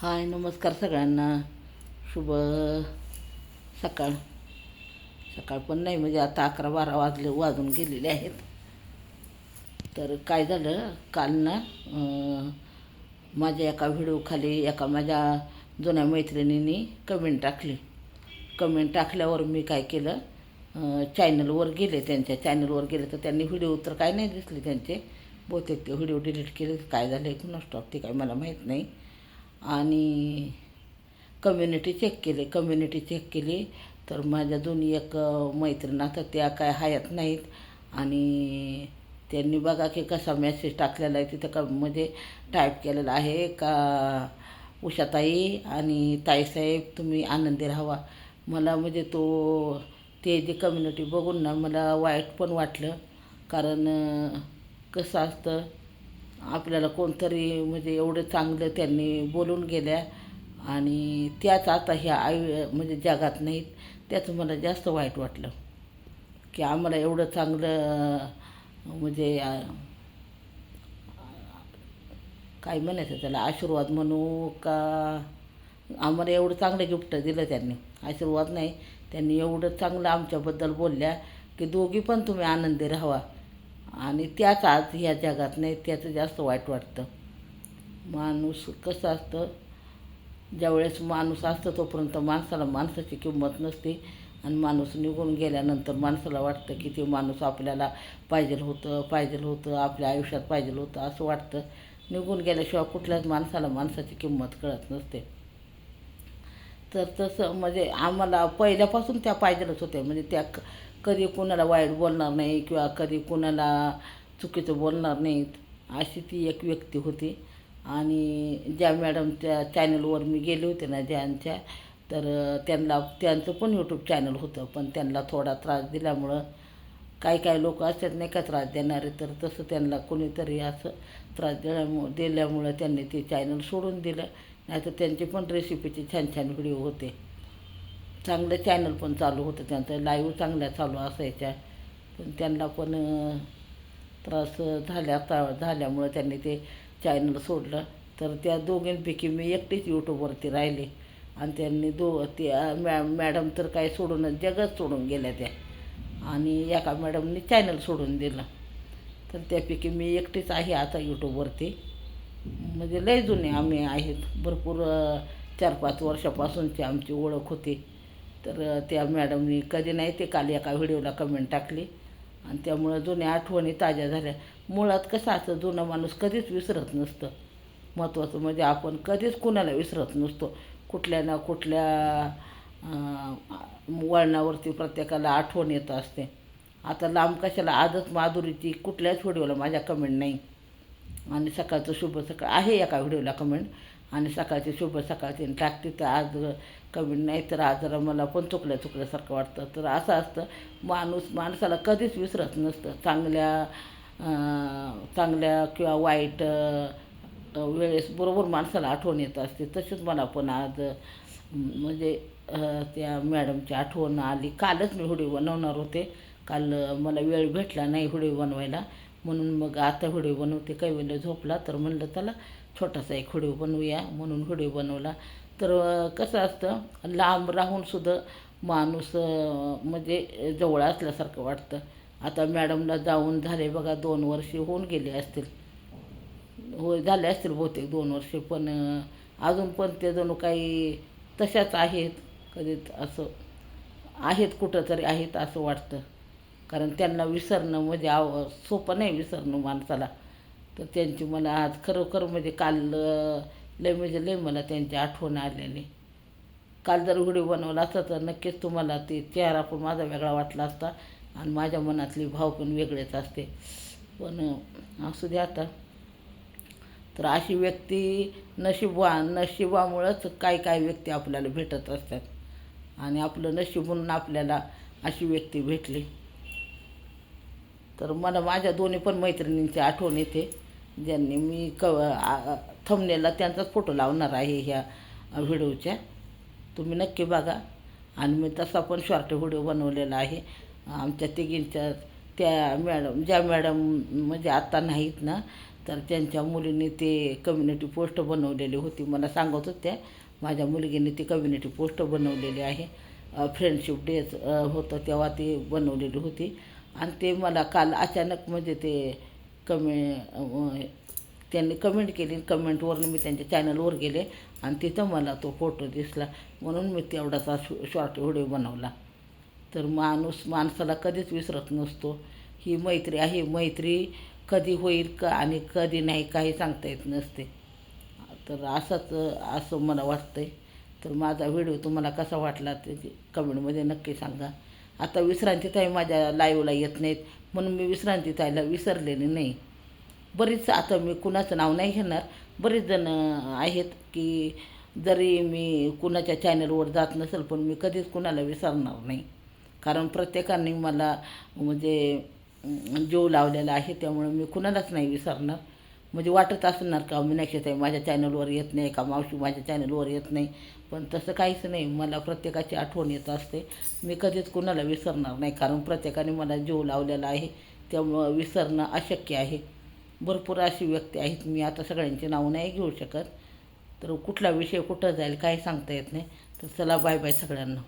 हाय नमस्कार सगळ्यांना. शुभ सकाळ. सकाळ पण नाही म्हणजे आता अकरा बारा वाजले वाजून गेलेले आहेत. तर काय झालं काल ना माझ्या एका व्हिडिओखाली एका माझ्या जुन्या मैत्रिणींनी कमेंट टाकली. कमेंट टाकल्यावर मी काय केलं चॅनलवर गेले त्यांच्या चॅनलवर गेले तर त्यांनी व्हिडिओ तर काय नाही दिसले त्यांचे. बहुतेक ते व्हिडिओ डिलीट केले काय झालं आहे स्टॉक ते काय मला माहीत नाही. आणि कम्युनिटी चेक केले. कम्युनिटी चेक केली. तर माझ्या दोन्ही एक मैत्रीण आता त्या काय हयात नाहीत. आणि त्यांनी बघा की कसा मेसेज टाकलेला आहे. तिथं क म्हणजे टाईप केलेला आहे का उषाताई आणि ताईसाहेब तुम्ही आनंदी राहावा. मला म्हणजे तो ते जे कम्युनिटी बघून ना मला वाईट पण वाटलं. कारण कसं असतं आपल्याला कोणतरी म्हणजे एवढं चांगलं त्यांनी बोलून गेल्या. आणि त्याच आता ह्या आयु म्हणजे जगात नाहीत. त्याचं मला जास्त वाईट वाटलं. की आम्हाला एवढं चांगलं म्हणजे काय म्हणायचं त्याला आशीर्वाद म्हणू का? आम्हाला एवढं चांगलं गिफ्ट दिलं त्यांनी. आशीर्वाद नाही. त्यांनी एवढं चांगलं आमच्याबद्दल बोलल्या की दोघी पण तुम्ही आनंदी राहावा. आणि त्याच आज ह्या जगात नाही त्याचं जास्त वाईट वाटतं. माणूस कसं असतं? ज्यावेळेस माणूस असतं तोपर्यंत माणसाला माणसाची किंमत नसते. आणि माणूस निघून गेल्यानंतर माणसाला वाटतं की ते माणूस आपल्याला पाहिजे होतं पाहिजे होतं आपल्या आयुष्यात पाहिजे होतं असं वाटतं. निघून गेल्याशिवाय कुठल्याच माणसाला माणसाची किंमत कळत नसते. तर तसं म्हणजे आम्हाला पहिल्यापासून त्या पाहिजेलच होत्या म्हणजे त्या क कधी कोणाला वाईट बोलणार नाही किंवा कधी कोणाला चुकीचं बोलणार नाहीत अशी ती एक व्यक्ती होती. आणि ज्या मॅडमच्या चॅनलवर मी गेले होते ना ज्यांच्या तर त्यांना त्यांचं पण यूट्यूब चॅनल होतं. पण त्यांना थोडा त्रास दिल्यामुळं काही काही लोक असतात नाही का त्रास देणारे तर तसं त्यांना कोणीतरी असं त्रास दिल्यामुळं दिल्यामुळं त्यांनी ते चॅनल सोडून दिलं. नाहीतर त्यांची पण रेसिपीचे छान छान व्हिडिओ होते. चांगलं चॅनल पण चालू होतं त्यांचं. लाईव्ह चांगल्या चालू असायच्या. पण त्यांना पण त्रास झाल्या ता- झाल्यामुळं त्यांनी ते चॅनल सोडलं. तर त्या दोघींपैकी मी एकटीच यूट्यूबवरती राहिले. आणि त्यांनी दो त्या मॅ मॅडम तर काय सोडूनच जगच सोडून गेल्या त्या. आणि एका मॅडमनी चॅनल सोडून दिलं. तर त्यापैकी मी एकटीच आहे आता यूट्यूबवरती म्हणजे लय जुने आम्ही आहेत. भरपूर चार पाच वर्षापासूनची आमची ओळख होती. तर त्या मॅडमनी कधी नाही ते काल एका व्हिडिओला कमेंट टाकली. आणि त्यामुळं जुन्या आठवणी ताज्या झाल्या. मुळात कसं असं जुनं माणूस कधीच विसरत नसतं. महत्त्वाचं म्हणजे आपण कधीच कुणाला विसरत नसतो. कुठल्या ना कुठल्या वळणावरती प्रत्येकाला आठवण येत असते. आता लांब कशाला आजच माधुरीची कुठल्याच व्हिडिओला माझ्या कमेंट नाही. आणि सकाळचं शुभ सकाळ आहे एका व्हिडिओला कमेंट आणि सकाळचे शुभ सकाळचे टाकते तर आज कमेंट नाही तर आज जरा मला पण चुकल्या चुकल्यासारखं वाटतं. तर असं असतं माणूस माणसाला कधीच विसरत नसतं. चांगल्या चांगल्या किंवा वाईट वेळेस बरोबर माणसाला आठवण येत असते. तसेच मला पण आज म्हणजे त्या मॅडमची आठवण आली. कालच मी हुडी बनवणार होते. काल मला वेळ भेटला नाही हुडी बनवायला. म्हणून मग आता व्हिडिओ बनवते. काही वेळेला झोपला तर म्हणलं चला छोटासा एक व्हिडिओ बनवूया म्हणून व्हिडिओ बनवला. तर कसं असतं लांब राहून सुद्धा माणूस म्हणजे जवळ असल्यासारखं वाटतं. आता मॅडमला जाऊन झाले बघा दोन वर्षे होऊन गेले असतील. हो झाले असतील बहुतेक दोन वर्षे पण अजून पण ते जणू काही तशाच आहेत. कधीच असं आहेत कुठं तरी आहेत असं वाटतं. कारण त्यांना विसरणं म्हणजे आव सोपं नाही विसरणं माणसाला. तर त्यांची मला आज खरोखर म्हणजे काल लय म्हणजे लय मला त्यांची आठवण आलेली. काल जर व्हिडिओ बनवला असता तर नक्कीच तुम्हाला ते चेहरा पण माझा वेगळा वाटला असता आणि माझ्या मनातले भाव पण वेगळेच असते. पण असू दे आता. तर अशी व्यक्ती नशिबा नशिबामुळंच काही काही व्यक्ती आपल्याला भेटत असतात. आणि आपलं नशीब म्हणून आपल्याला अशी व्यक्ती भेटली. तर मला माझ्या दोन्ही पण मैत्रिणींची आठवण येते. ज्यांनी मी क थंबनेला त्यांचाच फोटो लावणार आहे ह्या व्हिडिओच्या. तुम्ही नक्की बघा. आणि मी तसा पण शॉर्ट व्हिडिओ बनवलेला आहे. आमच्या तिघींच्या त्या मॅडम ज्या मॅडम म्हणजे आत्ता नाहीत ना तर त्यांच्या मुलीने ते कम्युनिटी पोस्ट बनवलेली होती. मला सांगत होत्या माझ्या मुलगीने ती कम्युनिटी पोस्ट बनवलेली आहे. फ्रेंडशिप डेच होतं तेव्हा ती बनवलेली होती. आणि ते मला काल अचानक म्हणजे ते कमे त्यांनी कमेंट केली. कमेंटवरून मी त्यांच्या चॅनलवर गेले आणि तिथं मला तो फोटो दिसला. म्हणून मी तेवढाचा शॉर्ट व्हिडिओ बनवला. तर माणूस माणसाला कधीच विसरत नसतो. ही मैत्री आहे. मैत्री कधी होईल का आणि कधी नाही काही सांगता येत नसते. तर असंच असं मला वाटतं आहे तर माझा व्हिडिओ तुम्हाला कसा वाटला ते कमेंटमध्ये नक्की सांगा. आता विश्रांती ताई माझ्या लाईवला येत नाहीत म्हणून मी विश्रांती ताईला विसरलेली नाही. बरीच आता मी कुणाचं नाव नाही घेणार. बरेच जण आहेत की जरी मी कुणाच्या चॅनलवर जात नसेल पण मी कधीच कुणाला विसरणार नाही. कारण प्रत्येकाने मला म्हणजे जीव लावलेला आहे त्यामुळे मी कुणालाच नाही विसरणार. म्हणजे वाटत असणार का मीनाक्षीताई माझ्या चॅनलवर येत नाही का मावशी माझ्या चॅनलवर येत नाही? पण तसं काहीच नाही. मला प्रत्येकाची आठवण येत असते. मी कधीच कुणाला विसरणार नाही. कारण प्रत्येकाने मला जीव लावलेला आहे. त्यामुळं विसरणं अशक्य आहे. भरपूर अशी व्यक्ती आहेत. मी आता सगळ्यांची नावं नाही घेऊ शकत. तर कुठला विषय कुठं जाईल काही सांगता येत नाही. तर चला बाय बाय सगळ्यांना.